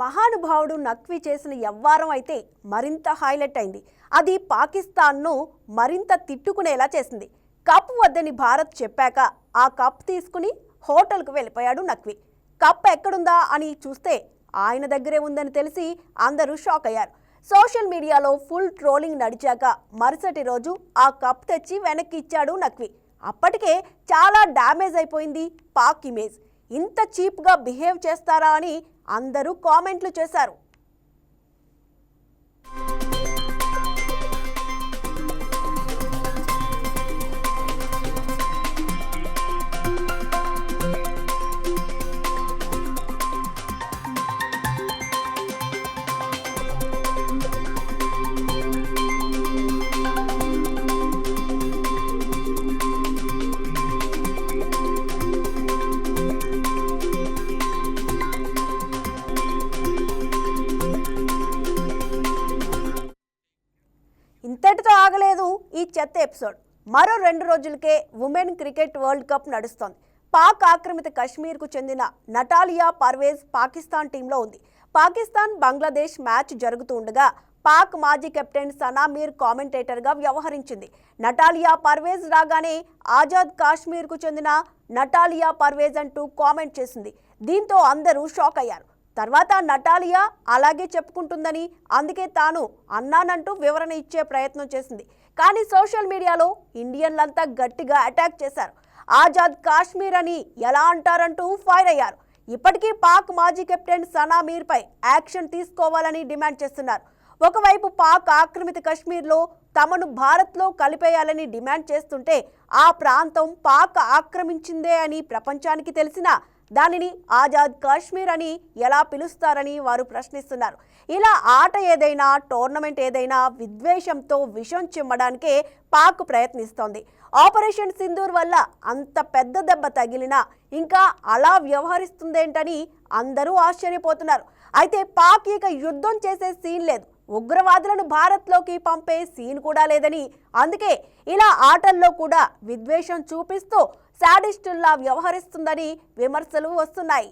మహానుభావుడు నక్వి చేసిన యవ్వారం అయితే మరింత హైలైట్ అయింది. అది పాకిస్తాన్ను మరింత తిట్టుకునేలా చేసింది. కప్ వద్దని భారత్ చెప్పాక ఆ కప్ తీసుకుని హోటల్కు వెళ్ళిపోయాడు నక్వి. కప్ ఎక్కడుందా అని చూస్తే ఆయన దగ్గరే ఉందని తెలిసి అందరూ షాక్ అయ్యారు. సోషల్ మీడియాలో ఫుల్ ట్రోలింగ్ నడిచాక మరుసటి రోజు ఆ కప్ తెచ్చి వెనక్కి ఇచ్చాడు నక్వి. అప్పటికే చాలా డ్యామేజ్ అయిపోయింది పాక్ ఇమేజ్. ఇంత చీప్గా బిహేవ్ చేస్తారా అని అందరూ కామెంట్లు చేశారు. ఇంతటితో ఆగలేదు ఈ చెత్త ఎపిసోడ్. మరో రెండు రోజులకే ఉమెన్ క్రికెట్ వరల్డ్ కప్ నడుస్తోంది. పాక్ ఆక్రమిత కశ్మీర్కు చెందిన నటాలియా పర్వేజ్ పాకిస్తాన్ టీంలో ఉంది. పాకిస్తాన్ బంగ్లాదేశ్ మ్యాచ్ జరుగుతూ ఉండగా పాక్ మాజీ కెప్టెన్ సనామీర్ కామెంటేటర్గా వ్యవహరించింది. నటాలియా పర్వేజ్ రాగానే ఆజాద్ కాశ్మీర్కు చెందిన నటాలియా పర్వేజ్ అంటూ కామెంట్ చేసింది. దీంతో అందరూ షాక్ అయ్యారు. తర్వాత నటాలియా అలాగే చెప్పుకుంటుందని అందుకే తాను అన్నానంటూ వివరణ ఇచ్చే ప్రయత్నం చేసింది. కానీ సోషల్ మీడియాలో ఇండియన్లంతా గట్టిగా అటాక్ చేశారు. ఆజాద్ కాశ్మీర్ అని ఎలా అంటారంటూ ఫైర్ అయ్యారు. ఇప్పటికీ పాక్ మాజీ కెప్టెన్ సనా మీర్పై యాక్షన్ తీసుకోవాలని డిమాండ్ చేస్తున్నారు. ఒకవైపు పాక్ ఆక్రమిత కశ్మీర్లో తమను భారత్లో కలిపేయాలని డిమాండ్ చేస్తుంటే ఆ ప్రాంతం పాక్ ఆక్రమించిందే అని ప్రపంచానికి తెలిసినా దానిని ఆజాద్ కాశ్మీర్ అని ఎలా పిలుస్తారని వారు ప్రశ్నిస్తున్నారు. ఇలా ఆట ఏదైనా టోర్నమెంట్ ఏదైనా విద్వేషంతో విషం చిమ్మడానికే పాక్ ప్రయత్నిస్తోంది. ఆపరేషన్ సింధూర్ వల్ల అంత పెద్ద దెబ్బ తగిలినా ఇంకా అలా వ్యవహరిస్తుందేంటని అందరూ ఆశ్చర్యపోతున్నారు. అయితే పాక్ ఇక యుద్ధం చేసే సీన్ లేదు. ఉగ్రవాదులను భారత్లోకి పంపే సీన్ కూడా లేదని. అందుకే ఇలా ఆటల్లో కూడా విద్వేషం చూపిస్తూ శాడిస్టుల్లా వ్యవహరిస్తుందని విమర్శలు వస్తున్నాయి.